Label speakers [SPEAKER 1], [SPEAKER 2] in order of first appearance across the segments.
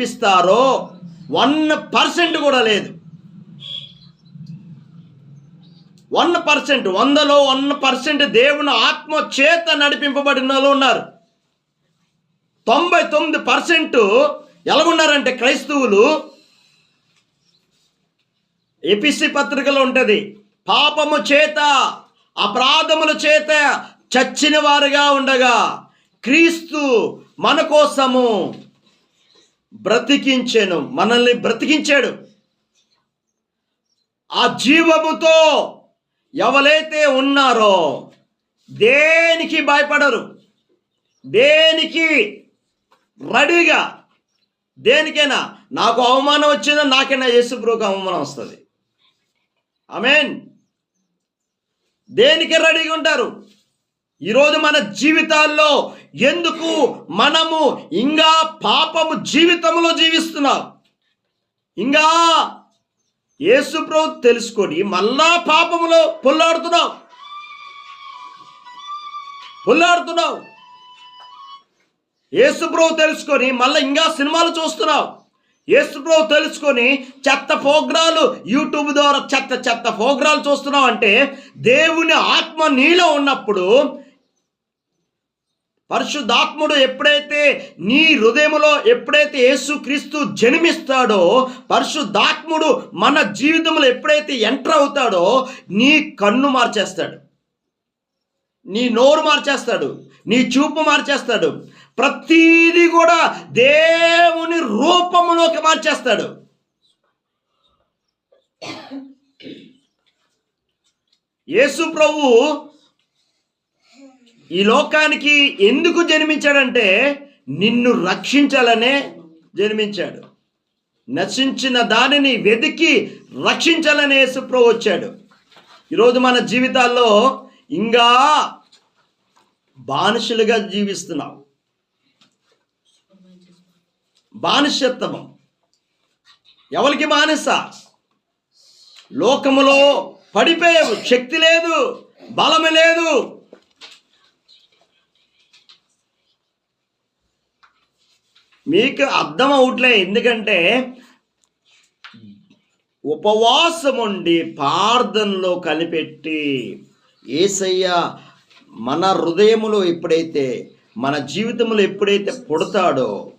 [SPEAKER 1] ఇప్పిస్తారో one percent కూడా లేదు. One percent వందలో వన్ పర్సెంట్ దేవుని ఆత్మ చేత నడిపింపబడిన వాళ్ళు ఉన్నారు. తొంభై తొమ్మిది పర్సెంట్ ఎలాగున్నారంటే క్రైస్తవులు? ఎపిసి పత్రికలో ఉంటుంది పాపము చేత అపరాధముల చేత చచ్చిన వారుగా ఉండగా క్రీస్తు మన కోసము బ్రతికించాను మనల్ని బ్రతికించాడు. ఆ జీవముతో ఎవరైతే ఉన్నారో దేనికి భయపడరు. దేనికి రెడీగా దేనికైనా నాకు అవమానం వచ్చిందో నాకైనా యేసుప్రభుకు అవమానం వస్తుంది. మీన్ దేనికి రెడీగా ఉంటారు? ఈరోజు మన జీవితాల్లో ఎందుకు మనము ఇంకా పాపము జీవితంలో జీవిస్తున్నాం? ఇంకా యేసుప్రభు తెలుసుకొని మళ్ళా పాపములో పొల్లాడుతున్నావు పొల్లాడుతున్నావు యేసుప్రభు తెలుసుకొని మళ్ళీ ఇంకా సినిమాలు చూస్తున్నావు యేసుప్రభు తెలుసుకొని చెత్త ప్రోగ్రాలు యూట్యూబ్ ద్వారా చెత్త చెత్త ప్రోగ్రాలు చూస్తున్నావు అంటే దేవుని ఆత్మ నీలో ఉన్నప్పుడు పరిశుద్ధాత్ముడు ఎప్పుడైతే నీ హృదయంలో ఎప్పుడైతే యేసుక్రీస్తు జన్మిస్తాడో పరిశుద్ధాత్ముడు మన జీవితంలో ఎప్పుడైతే ఎంటర్ అవుతాడో నీ కన్ను మార్చేస్తాడు. నీ నోరు మార్చేస్తాడు. నీ చూపు మార్చేస్తాడు. ప్రతీది కూడా దేవుని రూపంలోకి మార్చేస్తాడు. యేసు ప్రభు ఈ లోకానికి ఎందుకు జన్మించాడంటే నిన్ను రక్షించాలనే జన్మించాడు. నశించిన దానిని వెతికి రక్షించాలనే సుప్రో వచ్చాడు. ఈరోజు మన జీవితాల్లో ఇంకా బానిసలుగా జీవిస్తున్నాం. బానిసత్వం ఎవరికి బానిస? లోకములో పడిపోయావు. శక్తి లేదు బలము లేదు. మీకు అర్థం అవట్లే. ఎందుకంటే ఉపవాసం ఉండి ప్రార్థనలో కనిపెట్టి ఏసయ్య మన హృదయములో ఎప్పుడైతే మన జీవితంలో ఎప్పుడైతే పుడతాడో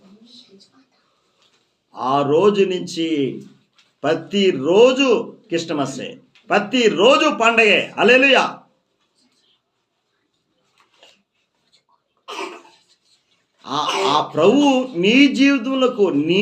[SPEAKER 1] ఆ రోజు నుంచి ప్రతిరోజు క్రిస్టమస్సే ప్రతిరోజు పండగే. అలెలుయా ఆ ప్రభు నీ జీవితంలో నీ